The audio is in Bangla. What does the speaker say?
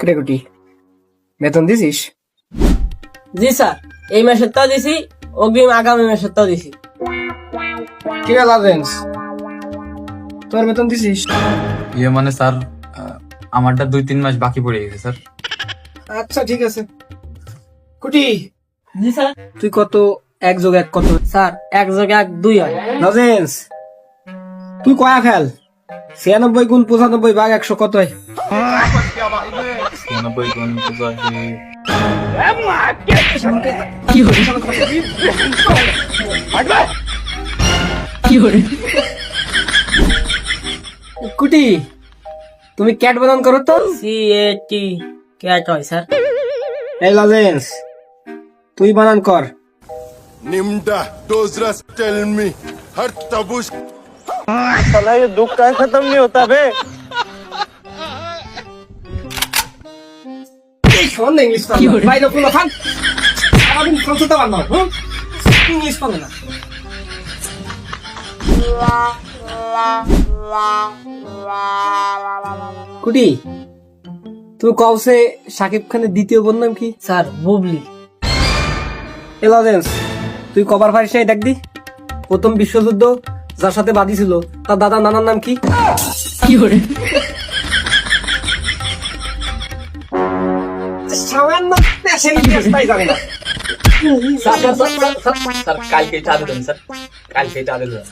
ক্রেকুটি বেতন দিছিস? জি স্যার এই মাসের তো দিছি অগ্রিম আগামী মাসের তো দিছি। কি লাজেন্স? তোর বেতন দিছিস? ইয়ে মানে স্যার আমারটা দুই তিন মাস বাকি পড়ে গেছে স্যার। আচ্ছা ঠিক আছে। কুটি জি স্যার। তুই কত এক যোগ এক কত? স্যার এক যোগ এক দুই হয়। লজেন্স তুই কয়া ফেল? ছিয়ানব্বই গুণ পঁচানব্বই ভাগ একশো কত ছিয়ানব্বই গুণ পঁচাশি। কুটি তুমি ক্যাট বানান করো তো। সি এ টি ক্যাট হয় স্যার এই লজেন্স তুই বানান কর। Nimda, those rust tell me. Har tabush. এই শোন না ইংলিশ পারো না। বাইরে কোনো ফান সারাদিন ফ্রান্সে তো বানাও হুম? ইংলিশ পারে না কুটি তুই কওসে সাকিব খানের দ্বিতীয় বোন নাম কি স্যার বুবলি এলাজেন্স তুই কবার পারিস নাই দেখ দি প্রথম বিশ্বযুদ্ধ যার সাথে বাদি ছিল তার দাদা নানার নাম কি? সামান্য দেশের ইতিহাসটাই জানে না। Sir sir sir sir sir কালকে দিলেন স্যার। কালকে দিলেন।